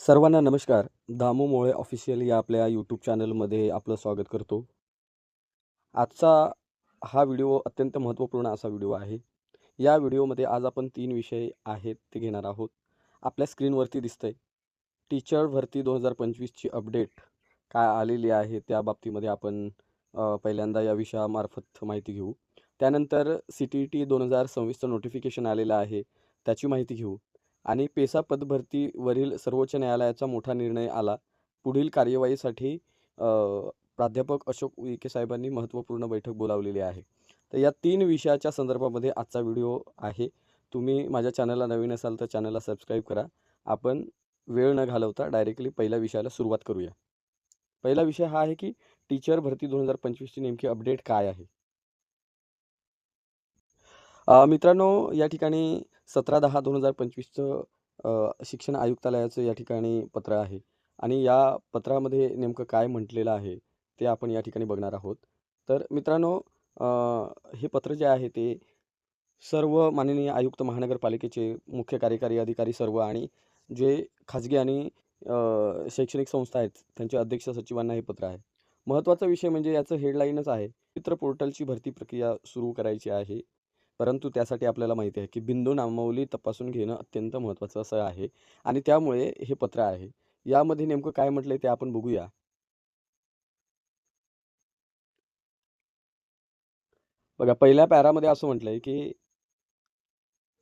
सर्वांना नमस्कार. दामू मोळे ऑफिशियल या आपल्या यूट्यूब चॅनलमध्ये आपलं स्वागत करतो. आजचा हा व्हिडिओ अत्यंत महत्त्वपूर्ण असा व्हिडिओ आहे. या व्हिडिओमध्ये आज आपण तीन विषय आहेत ते घेणार आहोत. आपल्या स्क्रीनवरती दिसतंय. टीचर भरती दोन हजार पंचवीसची अपडेट काय आलेली आहे त्या बाबतीमध्ये आपण पहिल्यांदा या विषयामार्फत माहिती घेऊ. त्यानंतर सी टी ई टी दोन हजार सव्वीसचं नोटिफिकेशन आलेलं आहे. त्याची माहिती घेऊ. आणि पेसा पदभरतीवरील सर्वोच्च न्यायालयाचा मोठा निर्णय आला. पुढील कार्यवाहीसाठी प्राध्यापक अशोक उईके साहेबांनी महत्त्वपूर्ण बैठक बोलावलेली आहे. तर या तीन विषयाच्या संदर्भामध्ये आजचा व्हिडिओ आहे. तुम्ही माझ्या चॅनलला नवीन असाल तर चॅनलला सबस्क्राईब करा. आपण वेळ न घालवता डायरेक्टली पहिल्या विषयाला सुरुवात करूया. पहिला विषय हा आहे की टीचर भरती दोन हजार पंचवीसची नेमकी अपडेट काय आहे? मित्रांनो या ठिकाणी सतरा दहा दोन हजार पंचवीसचं शिक्षण आयुक्तालयाचं या ठिकाणी पत्र आहे. आणि या पत्रामध्ये नेमकं काय म्हटलेलं आहे ते आपण या ठिकाणी बघणार आहोत. तर मित्रांनो हे पत्र जे आहे ते सर्व माननीय आयुक्त महानगरपालिकेचे मुख्य कार्यकारी अधिकारी सर्व आणि जे खाजगी आणि शैक्षणिक संस्था आहेत त्यांचे अध्यक्ष सचिवांना हे पत्र आहे. महत्त्वाचा विषय म्हणजे याचं हेडलाईनच आहे. चित्र पोर्टलची भरती प्रक्रिया सुरू करायची आहे. परंतु त्यासाठी आपल्याला माहिती आहे की बिंदू नामावली तपासून घेणं अत्यंत महत्त्वाचं असं आहे आणि त्यामुळे हे पत्र आहे. यामध्ये नेमकं काय म्हटलंय ते आपण बघूया. बघा पहिल्या पॅरामध्ये असं म्हटलंय की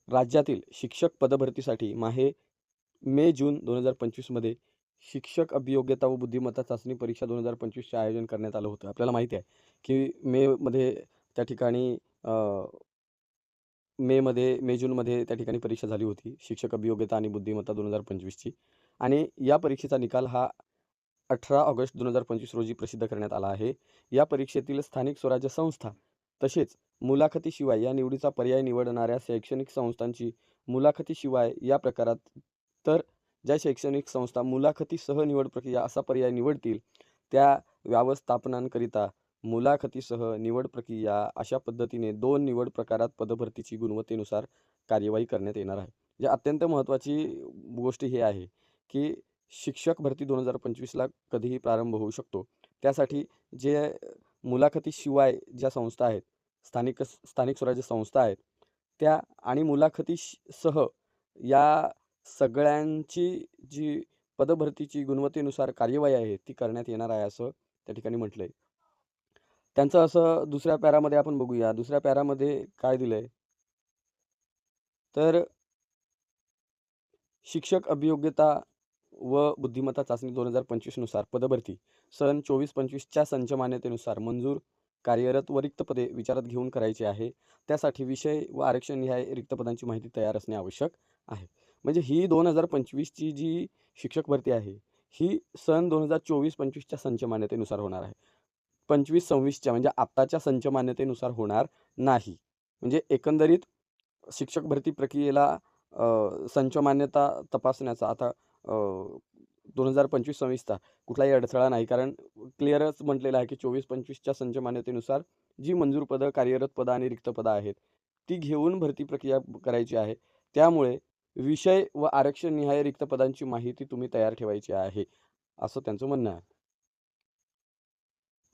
राज्यातील शिक्षक पदभरतीसाठी माहे मे जून दोन हजार पंचवीसमध्ये शिक्षक अभियोग्यता व बुद्धिमत्ता चाचणी परीक्षा दोन हजार पंचवीसचे आयोजन करण्यात आलं होतं. आपल्याला माहिती आहे की मेमध्ये त्या ठिकाणी मेमध्ये मे जूनमध्ये त्या ठिकाणी परीक्षा झाली होती. शिक्षक अभियोग्यता आणि बुद्धिमत्ता दोन हजार पंचवीसची. आणि या परीक्षेचा निकाल हा अठरा ऑगस्ट दोन हजार पंचवीस रोजी प्रसिद्ध करण्यात आला आहे. या परीक्षेतील स्थानिक स्वराज्य संस्था तसेच मुलाखतीशिवाय या निवडीचा पर्याय निवडणाऱ्या शैक्षणिक संस्थांची मुलाखतीशिवाय या प्रकारात तर ज्या शैक्षणिक संस्था मुलाखतीसह निवड प्रक्रिया असा पर्याय निवडतील त्या व्यवस्थापनांकरिता मुलाखतीसह निवड प्रक्रिया अशा पद्धतीने दोन निवड प्रकारात पदभरतीची गुणवत्तेनुसार कार्यवाही करण्यात येणार आहे. जे अत्यंत महत्त्वाची गोष्ट ही आहे की शिक्षक भरती दोन हजार पंचवीसला कधीही प्रारंभ होऊ शकतो. त्यासाठी जे मुलाखतीशिवाय ज्या संस्था आहेत स्थानिक स्थानिक स्वराज्य संस्था आहेत त्या आणि मुलाखतीसह या सगळ्यांची जी पदभरतीची गुणवत्तेनुसार कार्यवाही आहे ती करण्यात येणार आहे असं त्या ठिकाणी म्हटलं आहे त्यांचं असं दुसऱ्या पॅरामध्ये आपण बघूया. दुसऱ्या पॅरामध्ये काय दिलंय? तर शिक्षक अभियोग्यता व बुद्धिमत्ता चाचणी दोन हजार पंचवीसनुसार पदभरती. सन चोवीस पंचवीसच्या संच मान्यतेनुसार मंजूर कार्यरत व रिक्त पदे विचारात घेऊन करायची आहे. त्यासाठी विषय व आरक्षण ह्या रिक्त पदांची माहिती तयार असणे आवश्यक आहे. म्हणजे ही दोन हजार पंचवीसची जी शिक्षक भरती आहे ही सन दोन हजार चोवीस पंचवीसच्या संच मान्यतेनुसार होणार आहे. पंचवीस सव्वीसच्या म्हणजे आत्ताच्या संच मान्यतेनुसार होणार नाही. म्हणजे एकंदरीत शिक्षक भरती प्रक्रियेला संच मान्यता तपासण्याचा आता दोन हजार पंचवीस सव्वीसचा कुठलाही अडथळा नाही. कारण क्लिअरच म्हटलेलं आहे की चोवीस पंचवीसच्या संच मान्यतेनुसार जी मंजूर पदं कार्यरत पदं आणि रिक्त पदं आहेत ती घेऊन भरती प्रक्रिया करायची आहे. त्यामुळे विषय व आरक्षण निहाय रिक्त पदांची माहिती तुम्ही तयार ठेवायची आहे असं त्यांचं म्हणणं आहे.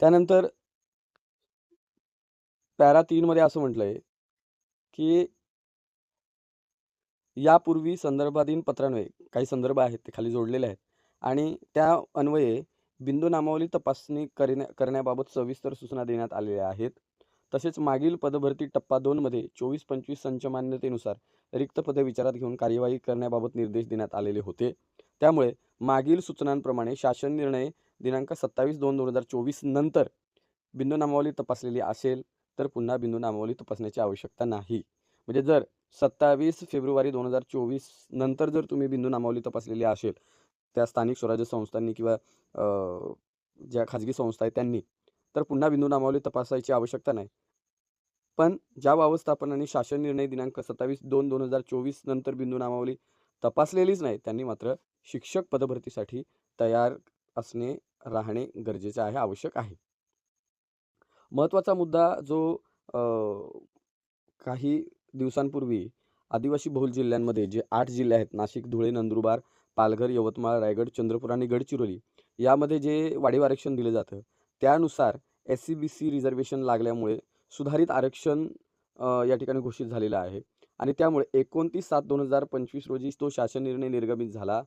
त्यानंतर पॅरा तीनमध्ये असं म्हटलंय की यापूर्वी संदर्भाधीन पत्रान्वये काही संदर्भ आहेत ते खाली जोडलेले आहेत. आणि त्या अन्वये बिंदू नामावली तपासणी करण्या करण्याबाबत सविस्तर सूचना देण्यात आलेल्या आहेत. तसेच मागील पदभरती टप्पा दोनमध्ये चोवीस पंचवीस संचमान्यतेनुसार रिक्त पदे विचारात घेऊन कार्यवाही करण्याबाबत निर्देश देण्यात आलेले होते. त्यामुळे मागील सूचनांप्रमाणे शासन निर्णय दिनांक सत्तावीस दोन दोन हजार चोवीस नंतर बिंदू नामावली तपासलेली असेल तर पुन्हा बिंदू नामावली तपासण्याची आवश्यकता नाही. म्हणजे जर सत्तावीस फेब्रुवारी दोन हजार चोवीस नंतर जर तुम्ही बिंदू नामावली तपासलेली असेल त्या स्थानिक स्वराज्य संस्थांनी किंवा ज्या खाजगी संस्था आहेत त्यांनी तर पुन्हा बिंदू नामावली तपासायची आवश्यकता नाही. पण ज्या व्यवस्थापनाने शासन निर्णय दिनांक सत्तावीस दोन दोन हजार चोवीस नंतर बिंदू नामावली तपासलेलीच नाही त्यांनी मात्र शिक्षक पदभरतीसाठी तयार असणे राहणे गरजेचे आहे आवश्यक आहे महत्त्वाचा मुद्दा जो काही दिवसांपूर्वी आदिवासी बहुल जिल्ह्यांमध्ये जे आठ जिल्हे आहेत नाशिक धुळे नंदुरबार पालघर, यवतमाळ, रायगड, चंद्रपूर आणि गडचिरोली यामध्ये जे वाढीव आरक्षण दिलं जातं, त्यानुसार एस-सी-बी-सी रिझर्वेशन लागल्यामुळे सुधारित आरक्षण या ठिकाणी घोषित झालेलं आहे आणि त्यामुळे 29/7/2025 रोजी तो शासन निर्णय निर्गमित झाला.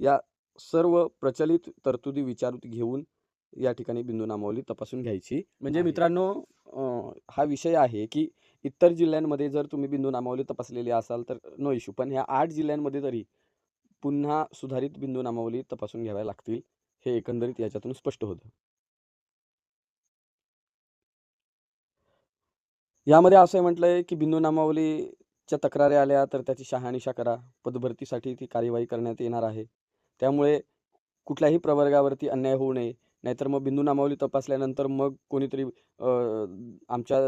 या सर्व प्रचलित तरतुदी विचारात घेऊन या ठिकाणी बिंदू नामावली तपासून घ्यायची. म्हणजे. मित्रांनो हा विषय आहे, की इतर जिल्ह्यांमध्ये जर तुम्ही बिंदू नामावली तपासलेली असाल तर नो इश्यू. पण ह्या 8 जिल्ह्यांमध्ये तरी पुन्हा सुधारित बिंदू नामावली तपासून घ्याव्या लागतील. हे एकंदरीत याच्यातून स्पष्ट होतं. यामध्ये असंही म्हटलंय, की बिंदू नामावलीच्या तक्रारी आल्या तर त्याची शहानिशा करा. पदभरतीसाठी ती कार्यवाही करण्यात येणार आहे. त्यामुळे कुठल्याही प्रवर्गावरती अन्याय होऊ नये. नाहीतर मग बिंदू नामावली तपासल्यानंतर मग कोणीतरी आमच्या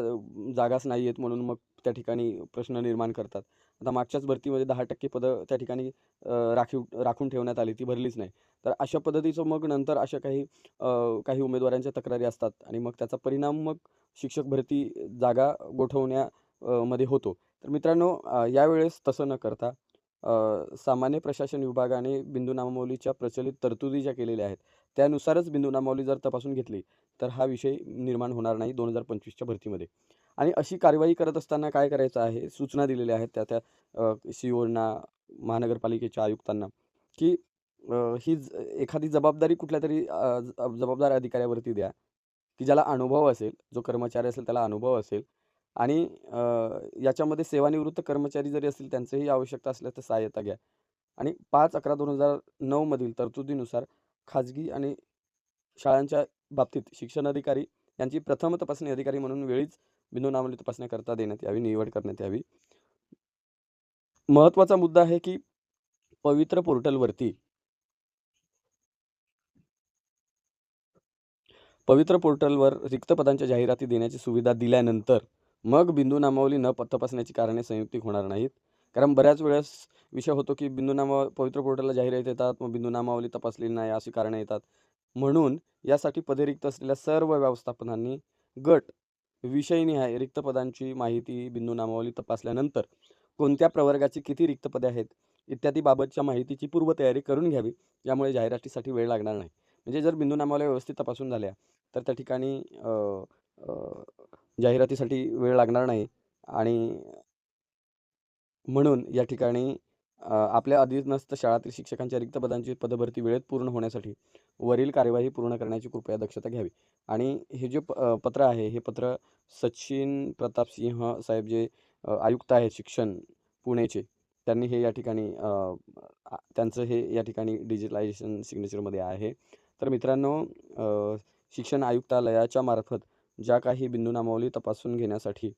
जागाच नाही आहेत म्हणून मग त्या ठिकाणी प्रश्न निर्माण करतात. आता मागच्याच भरतीमध्ये 10% पदं त्या ठिकाणी राखीव राखून ठेवण्यात आली, ती भरलीच नाही. तर अशा पद्धतीचं मग नंतर अशा काही काही उमेदवारांच्या तक्रारी असतात आणि मग त्याचा परिणाम मग शिक्षक भरती जागा गोठवण्या मध्ये होतो. तर मित्रांनो यावेळेस तसं न करता सामान्य प्रशासन विभागाने बिंदू नामावलीच्या प्रचलित तरतुदी ज्या केलेल्या आहेत, त्यानुसारच बिंदू नामावली जर तपासून घेतली, तर हा विषय निर्माण होणार नाही 2025च्या भरतीमध्ये. आणि अशी कार्यवाही करत असताना काय करायचं आहे, सूचना दिलेल्या आहेत त्या-त्या सी-ओना, महानगरपालिकेच्या आयुक्तांना, की ही ज एखादी जबाबदारी कुठल्यातरी तरी ज जबाबदार अधिकाऱ्यावरती द्या, की ज्याला अनुभव असेल, जो कर्मचारी असेल त्याला अनुभव असेल आणि याच्यामध्ये सेवानिवृत्त कर्मचारी जरी असतील त्यांचंही आवश्यकता असल्यास तर सहाय्यता घ्या. आणि 5/11/2009 मधील तरतुदीनुसार खाजगी आणि शाळांच्या बाबतीत शिक्षण अधिकारी यांची प्रथम तपासणी अधिकारी म्हणून वेळीच बिंदू नामावली तपासण्याकरता देण्यात यावी, निवड करण्यात यावी. महत्त्वाचा मुद्दा आहे, की पवित्र पोर्टलवरती पवित्र पोर्टलवर रिक्त पदांच्या जाहिराती देण्याची सुविधा दिल्यानंतर मग बिंदू नामावली न प तपासण्याची कारणे संयुक्तिक होणार नाहीत. कारण बऱ्याच वेळेस विषय होतो, की बिंदू नामा पवित्र पोर्टलला जाहिराती येतात, मग बिंदू नामावली तपासलेली नाही अशी कारणं येतात. म्हणून यासाठी पदे रिक्त असलेल्या सर्व व्यवस्थापनांनी गट विषयनिहाय रिक्त पदांची माहिती बिंदू नामावली तपासल्यानंतर कोणत्या प्रवर्गाची किती रिक्त पदे आहेत इत्यादी बाबतच्या माहितीची पूर्वतयारी करून घ्यावी. यामुळे जाहिरातीसाठी वेळ लागणार नाही. म्हणजे जर बिंदू नामावल्या व्यवस्थित तपासून झाल्या, तर त्या ठिकाणी जाहिरातीसाठी वेळ लागणार नाही आणि म्हणून या ठिकाणी आपल्या अधीनस्थ शाळातील शिक्षकांच्या रिक्त पदांची पदभरती वेळेत पूर्ण होण्यासाठी वरील कार्यवाही पूर्ण करण्याची कृपया दक्षता घ्यावी. आणि हे जे प पत्र आहे, हे पत्र सचिन प्रताप सिंह साहेब जे आयुक्त आहेत शिक्षण पुणेचे, त्यांनी हे या ठिकाणी त्यांचं हे या ठिकाणी डिजिटलायझेशन सिग्नेचरमध्ये आहे. तर मित्रांनो शिक्षण आयुक्तालयाच्या मार्फत ज्या काही बिंदू नामावली तपासून घेण्यासाठी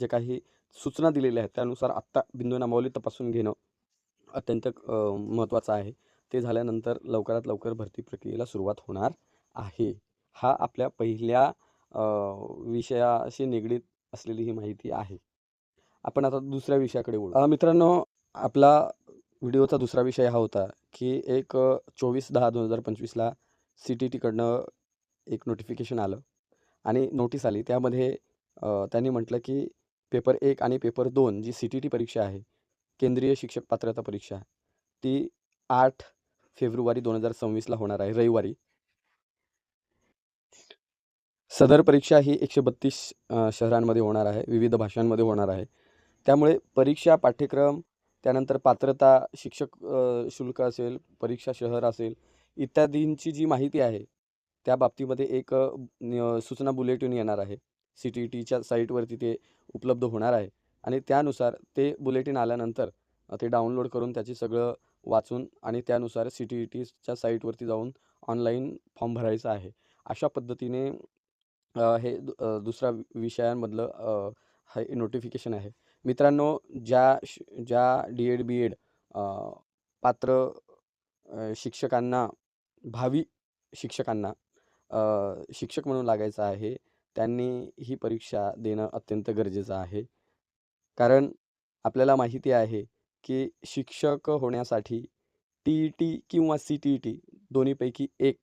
जे काही सूचना दिलेल्या आहेत, त्यानुसार आत्ता बिंदू नामावली तपासून घेणं अत्यंत महत्त्वाचं आहे. ते झाल्यानंतर लवकरात लवकर भरती प्रक्रियेला सुरुवात होणार आहे. हा आपल्या पहिल्या विषयाशी निगडीत असलेली ही माहिती आहे. आपण आता दुसऱ्या विषयाकडे बोलू मित्रांनो आपला व्हिडिओचा दुसरा विषय हा होता, की एक चोवीस दहा दोन हजार पंचवीसला सी-टी-टीकडनं एक नोटिफिकेशन आलं आणि नोटीस आली. त्यामध्ये त्यांनी म्हटलं, की पेपर एक आणि पेपर दोन जी सी-टी-टी परीक्षा आहे, केंद्रीय शिक्षक पात्रता परीक्षा, ती आठ फेब्रुवारी 2026ला होणार आहे, रविवारी. सदर परीक्षा ही एकशे बत्तीस शहरांमध्ये होणार आहे, विविध भाषांमध्ये होणार आहे. त्यामुळे परीक्षा पाठ्यक्रम, त्यानंतर पात्रता, शिक्षक शुल्क असेल, परीक्षा शहर असेल, इत्यादींची जी माहिती आहे, त्या बाबतीमध्ये एक सूचना बुलेटिन येणार आहे. सी-टी-टीच्या साईटवरती ते उपलब्ध होणार आहे आणि त्यानुसार ते बुलेटिन आल्यानंतर ते डाउनलोड करून त्याची सगळं वाचून आणि त्यानुसार सी-टी-टीच्या साईटवरती जाऊन ऑनलाईन फॉर्म भरायचा आहे. अशा पद्धतीने हे दुसऱ्या विषयांमधलं हे नोटिफिकेशन आहे. मित्रांनो ज्या ज्या डी-एड, बी-एड पात्र शिक्षकांना, भावी शिक्षकांना शिक्षक म्हणून लागायचं आहे, त्यांनी ही परीक्षा देणं अत्यंत गरजेचं आहे. कारण आपल्याला माहिती आहे, की शिक्षक होण्यासाठी टी-ई-टी किंवा सी-टी-ई-टी दोन्हीपैकी एक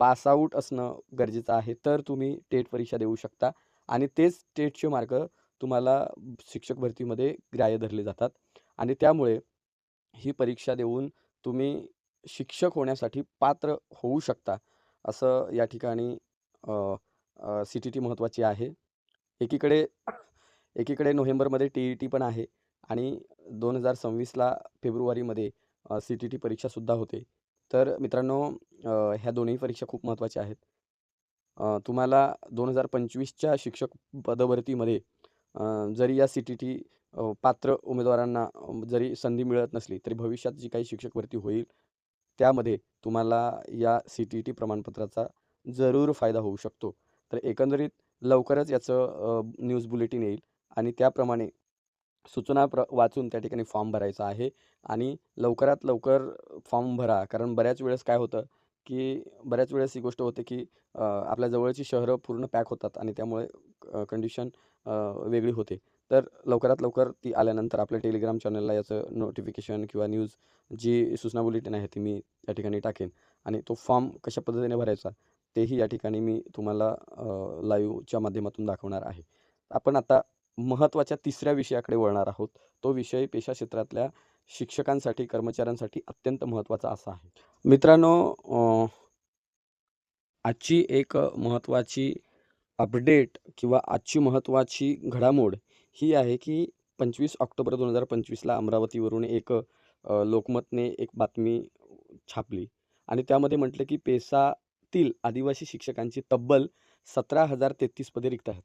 पासआउट असणं गरजेचं आहे. तर तुम्ही टेट परीक्षा देऊ शकता आणि तेच टेटचे मार्क तुम्हाला शिक्षक भरतीमध्ये ग्राह्य धरले जातात आणि त्यामुळे ही परीक्षा देऊन तुम्ही शिक्षक होण्यासाठी पात्र होऊ शकता, असं या ठिकाणी सी-टी-टी महत्त्वाची आहे. एकीकडे एकीकडे नोव्हेंबरमध्ये टी-ई-टी पण आहे आणि 2026ला फेब्रुवारीमध्ये सी-टी-टी परीक्षासुद्धा होते. तर मित्रांनो ह्या दोन्ही परीक्षा खूप महत्त्वाच्या आहेत. तुम्हाला दोन हजार पंचवीसच्या शिक्षक पदभरतीमध्ये जरी या सी-टी-टी पात्र उमेदवारांना जरी संधी मिळत नसली, तरी भविष्यात जी काही शिक्षक भरती होईल, त्यामध्ये तुम्हाला या सी-टी-टी प्रमाणपत्राचा जरूर फायदा होऊ शकतो. तर एकंदरीत लवकरच याचं न्यूज बुलेटिन येईल आणि त्याप्रमाणे सूचना प्र वाचून त्या ठिकाणी फॉर्म भरायचा आहे आणि लवकरात लवकर फॉर्म भरा. कारण बऱ्याच वेळेस काय होतं, की बऱ्याच वेळेस ही गोष्ट होते, की आपल्या जवळची शहरं पूर्ण पॅक होतात आणि त्यामुळे कंडिशन वेगळी होते. तर लवकरात लवकर ती आल्यानंतर आपल्या टेलिग्राम चॅनलला याचं नोटिफिकेशन किंवा न्यूज जी सूचना बुलेटिन आहे, ती मी या ठिकाणी टाकेन आणि तो फॉर्म कशा पद्धतीने भरायचा, तेही या ठिकाणी मी तुम्हाला लाईव्हच्या माध्यमातून दाखवणार आहे. आपण आता महत्त्वाच्या तिसऱ्या विषयाकडे वळणार आहोत. तो विषय पेशा क्षेत्रातल्या शिक्षकांसाठी, कर्मचाऱ्यांसाठी अत्यंत महत्त्वाचा असा आहे. मित्रांनो आजची एक महत्त्वाची अपडेट किंवा आजची महत्त्वाची घडामोड ही आहे, की 25 ऑक्टोबर 2025ला अमरावतीवरून एक लोकमतने एक बातमी छापली आणि त्यामध्ये म्हटलं, की पेसातील आदिवासी शिक्षकांची तब्बल 17,033 पदे रिक्त आहेत.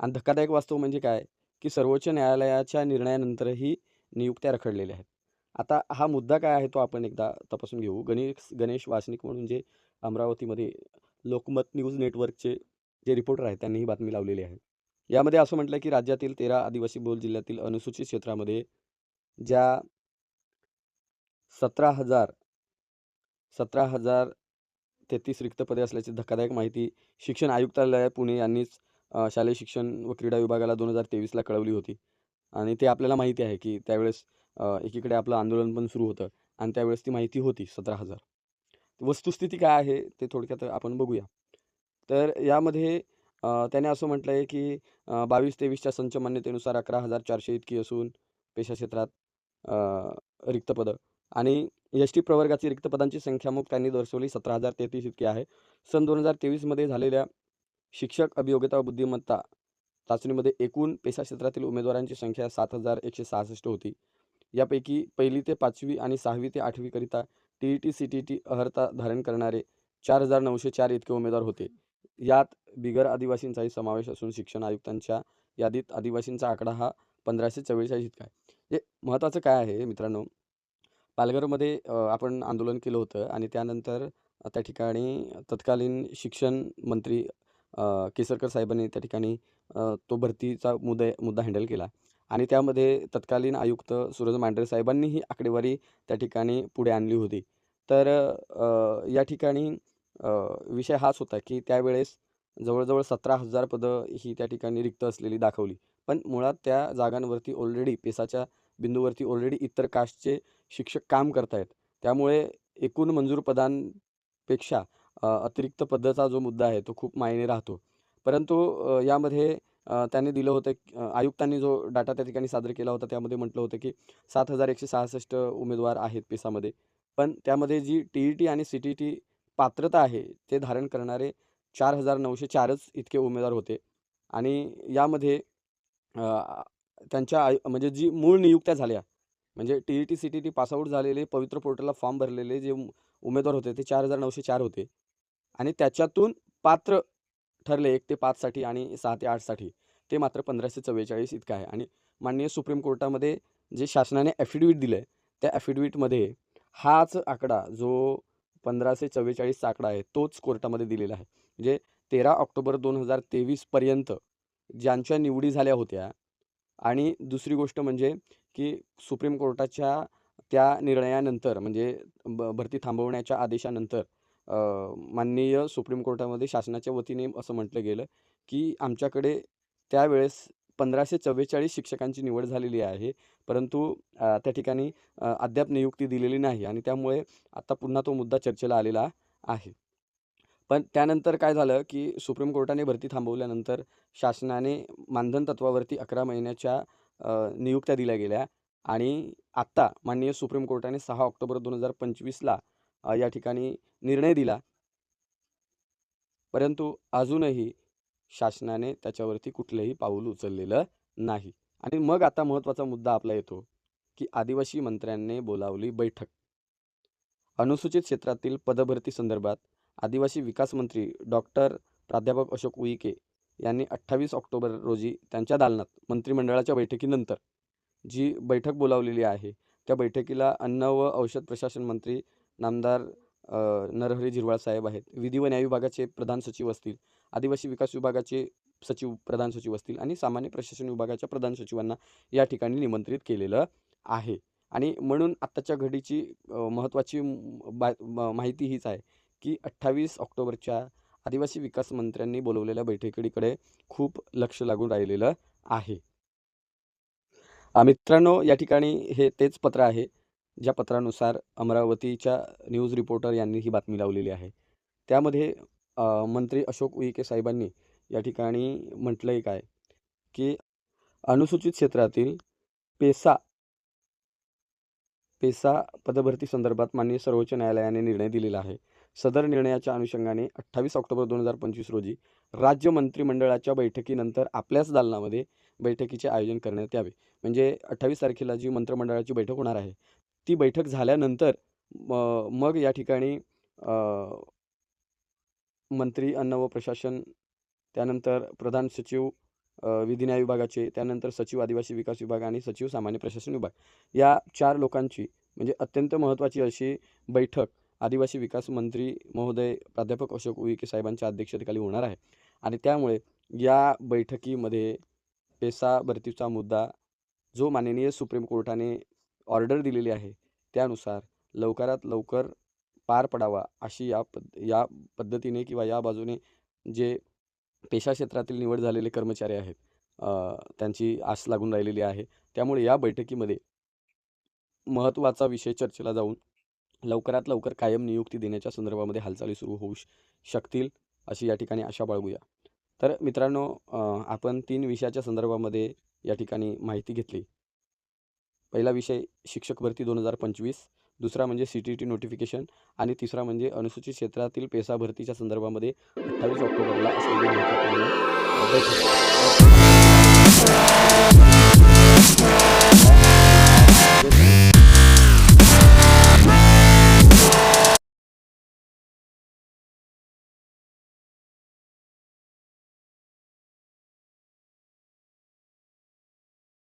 आणि धक्कादायक वास्तव म्हणजे काय, की सर्वोच्च न्यायालयाच्या निर्णयानंतरही नियुक्त्या रखडलेल्या आहेत. आता हा मुद्दा काय आहे, तो आपण एकदा तपासून घेऊ. गणेश गणेश वासनिक म्हणून जे अमरावतीमध्ये लोकमत न्यूज नेटवर्कचे जे रिपोर्टर आहेत, त्यांनी ही बातमी लावलेली आहे. यामध्ये असं म्हटलं, की राज्यातील 13 आदिवासी बहुल जिल्ह्यातील अनुसूचित क्षेत्रामध्ये ज्या 17,000 17,033 रिक्त पदे असल्याची धक्कादायक माहिती शिक्षण आयुक्तालय पुणे यांनीच शालेय शिक्षण व क्रीडा विभागाला 2023ला कळवली होती आणि ते आपल्याला माहिती आहे, की त्यावेळेस एकीकडे आपलं आंदोलन पण सुरू होतं आणि त्यावेळेस ती माहिती होती सतरा हजार वस्तुस्थिती काय आहे, ते थोडक्यात आपण बघूया. तर यामध्ये त्याने असं म्हटलं आहे, की बावीस तेवीसच्या संच मान्यतेनुसार 11,400 इतकी असून पेशा क्षेत्रात रिक्तपदं आणि एस-टी प्रवर्गाची रिक्तपदांची संख्या मग त्यांनी दर्शवली 17,033 इतकी आहे. सन 2023मध्ये झालेल्या शिक्षक अभियोग्यता व बुद्धिमत्ता चाचणीमध्ये एकूण पेशा क्षेत्रातील उमेदवारांची संख्या 7,166 होती. यापैकी पहिली ते पाचवी आणि सहावी ते आठवीकरिता टी-ई-टी, सी-टी-टी अर्हता धारण करणारे 4,904 इतके उमेदवार होते. यात बिगर आदिवासींचाही समावेश असून शिक्षण आयुक्तांच्या यादीत आदिवासींचा आकडा हा 1,544 इतका आहे. म्हणजे महत्त्वाचं काय आहे मित्रांनो, पालघरमध्ये आपण आंदोलन केलं होतं आणि त्यानंतर त्या ठिकाणी तत्कालीन शिक्षण मंत्री केसरकर साहेबांनी त्या ठिकाणी तो भरतीचा मुद्दा मुद्दा हँडल केला आणि त्यामध्ये तत्कालीन आयुक्त सूरज मांढरे साहेबांनी ही आकडेवारी त्या ठिकाणी पुढे आणली होती. तर या ठिकाणी विषय हाच होता, की त्यावेळेस जवळजवळ सतरा हजार पदं ही त्या ठिकाणी रिक्त असलेली दाखवली. पण मुळात त्या जागांवरती ऑलरेडी पेसाच्या बिंदूवरती ऑलरेडी इतर कास्टचे शिक्षक काम करतायत. त्यामुळे एकूण मंजूर पदांपेक्षा अतिरिक्त पदाचा जो मुद्दा आहे, तो खूप मायने राहतो. परंतु यामध्ये त्याने त्यांनी दिलं होतं आयुक्तांनी जो डाटा त्या ठिकाणी सादर केला होता, त्यामध्ये म्हटलं होतं, की 7,166 उमेदवार आहेत पेसामध्ये. पण त्यामध्ये जी टी-ई-टी आणि सी-टी-टी पात्रता आहे, ते धारण करणारे 4,904च इतके उमेदवार होते. आणि यामध्ये त्यांच्या आय म्हणजे जी मूळ नियुक्त्या झाल्या, म्हणजे टी-ई-टी, सी-टी-टी पासआउट झालेले, पवित्र पोर्टलला फॉर्म भरलेले जे उमेदवार होते, ते 4,904 होते. आणि त्याच्यातून पात्र ठरले एक ते पाचसाठी आणि सहा ते आठसाठी ते मात्र 1,544 इतकं आहे. आणि माननीय सुप्रीम कोर्टामध्ये जे शासनाने ॲफिडिट दिलं आहे त्या ॲफिडेविटमध्ये हाच आकडा जो 1,544चा आकडा आहे, तोच कोर्टामध्ये दिलेला आहे. म्हणजे 13 ऑक्टोबर दोन हजार तेवीसपर्यंत ज्यांच्या निवडी झाल्या होत्या आणि दुसरी गोष्ट म्हणजे, की सुप्रीम कोर्टाच्या त्या निर्णयानंतर म्हणजे ब भरती थांबवण्याच्या आदेशानंतर माननीय सुप्रीम कोर्टामध्ये शासनाच्या वतीने असं म्हटलं गेलं, की आमच्याकडे त्यावेळेस 1,544 शिक्षकांची निवड झालेली आहे. परंतु त्या ठिकाणी अद्याप नियुक्ती दिलेली नाही आणि त्यामुळे आता पुन्हा तो मुद्दा चर्चेला आलेला आहे. पण त्यानंतर काय झालं, की सुप्रीम कोर्टाने भरती थांबवल्यानंतर शासनाने मानधन तत्वावरती 11 महिन्याच्या नियुक्त्या दिल्या गेल्या आणि आत्ता माननीय सुप्रीम कोर्टाने सहा ऑक्टोबर दोन हजार पंचवीसला या ठिकाणी निर्णय दिला. परंतु अजूनही शासनाने त्याच्यावरती कुठलंही पाऊल उचललेलं नाही. आणि मग आता महत्त्वाचा मुद्दा आपला येतो की आदिवासी मंत्र्यांनी बोलावली बैठक. अनुसूचित क्षेत्रातील पदभरती संदर्भात आदिवासी विकास मंत्री डॉक्टर प्राध्यापक अशोक उईके यांनी अठ्ठावीस ऑक्टोबर रोजी त्यांच्या दालनात मंत्रिमंडळाच्या बैठकीनंतर जी बैठक बोलावलेली आहे त्या बैठकीला अन्न व औषध प्रशासन मंत्री नामदार नरहरी झिरवाळ साहेब आहेत. विधी व न्याय विभागाचे प्रधान सचिव असतील आदिवासी विकास विभागाचे सचिव प्रधान सचिव असतील आणि सामान्य प्रशासन विभागाच्या प्रधान सचिवांना या ठिकाणी निमंत्रित केलेलं आहे. आणि म्हणून आत्ताच्या घडीची महत्त्वाची बा माहिती हीच आहे. की अठ्ठावीस ऑक्टोबरच्या आदिवासी विकास मंत्र्यांनी बोलवलेल्या बैठकीकडे खूप लक्ष लागून राहिलेलं आहे. मित्रांनो या ठिकाणी हे तेच पत्र आहे ज्या पत्रानुसार अमरावतीच्या न्यूज रिपोर्टर यांनी ही बातमी लावलेली आहे. त्यामध्ये मंत्री अशोक उईके साहेबांनी या ठिकाणी म्हटलं आहे काय की अनुसूचित क्षेत्रातील पेसा पेसा पदभरती संदर्भात माननीय सर्वोच्च न्यायालयाने निर्णय दिलेला आहे. सदर निर्णयाच्या अनुषंगाने अठ्ठावीस ऑक्टोबर दोन हजार पंचवीस रोजी राज्य मंत्रिमंडळाच्या बैठकीनंतर आपल्याच दालनामध्ये बैठकीचे आयोजन करण्यात यावे. म्हणजे अठ्ठावीस तारखेला जी मंत्रिमंडळाची बैठक होणार आहे ती बैठक झाल्यानंतर मग या ठिकाणी मंत्री अन्न व प्रशासन त्यानंतर प्रधान सचिव विधी न्याय विभागाचे त्यानंतर सचिव आदिवासी विकास विभाग आणि सचिव सामान्य प्रशासन विभाग. या चार लोकांची म्हणजे अत्यंत महत्त्वाची अशी बैठक आदिवासी विकास मंत्री महोदय प्राध्यापक अशोक उईके साहेबांच्या अध्यक्षतेखाली होणार आहे. आणि त्यामुळे या बैठकीमध्ये पेसा भरतीचा मुद्दा जो माननीय सुप्रीम कोर्टाने ऑर्डर दिलेली आहे त्यानुसार लवकरात लवकर पार पडावा अशी या पद या पद्धतीने किंवा या बाजूने जे पेशा क्षेत्रातील निवड झालेले कर्मचारी आहेत त्यांची आस लागून राहिलेली आहे. त्यामुळे या बैठकीमध्ये महत्त्वाचा विषय चर्चेला जाऊन लवकरात लवकर कायम नियुक्ती देण्याच्या संदर्भामध्ये हालचाली सुरू होऊ शकतील अशी या ठिकाणी आशा बाळगूया. तर मित्रांनो आपण तीन विषयाच्या संदर्भामध्ये या ठिकाणी माहिती घेतली. पहिला विषय शिक्षक भरती दोन हजार पंचवीस. दुसरा म्हणजे सी टी टी नोटिफिकेशन आणि तिसरा म्हणजे अनुसूचित क्षेत्रातील पेसा भरतीच्या संदर्भामध्ये अठ्ठावीस ऑक्टोबरला असलेली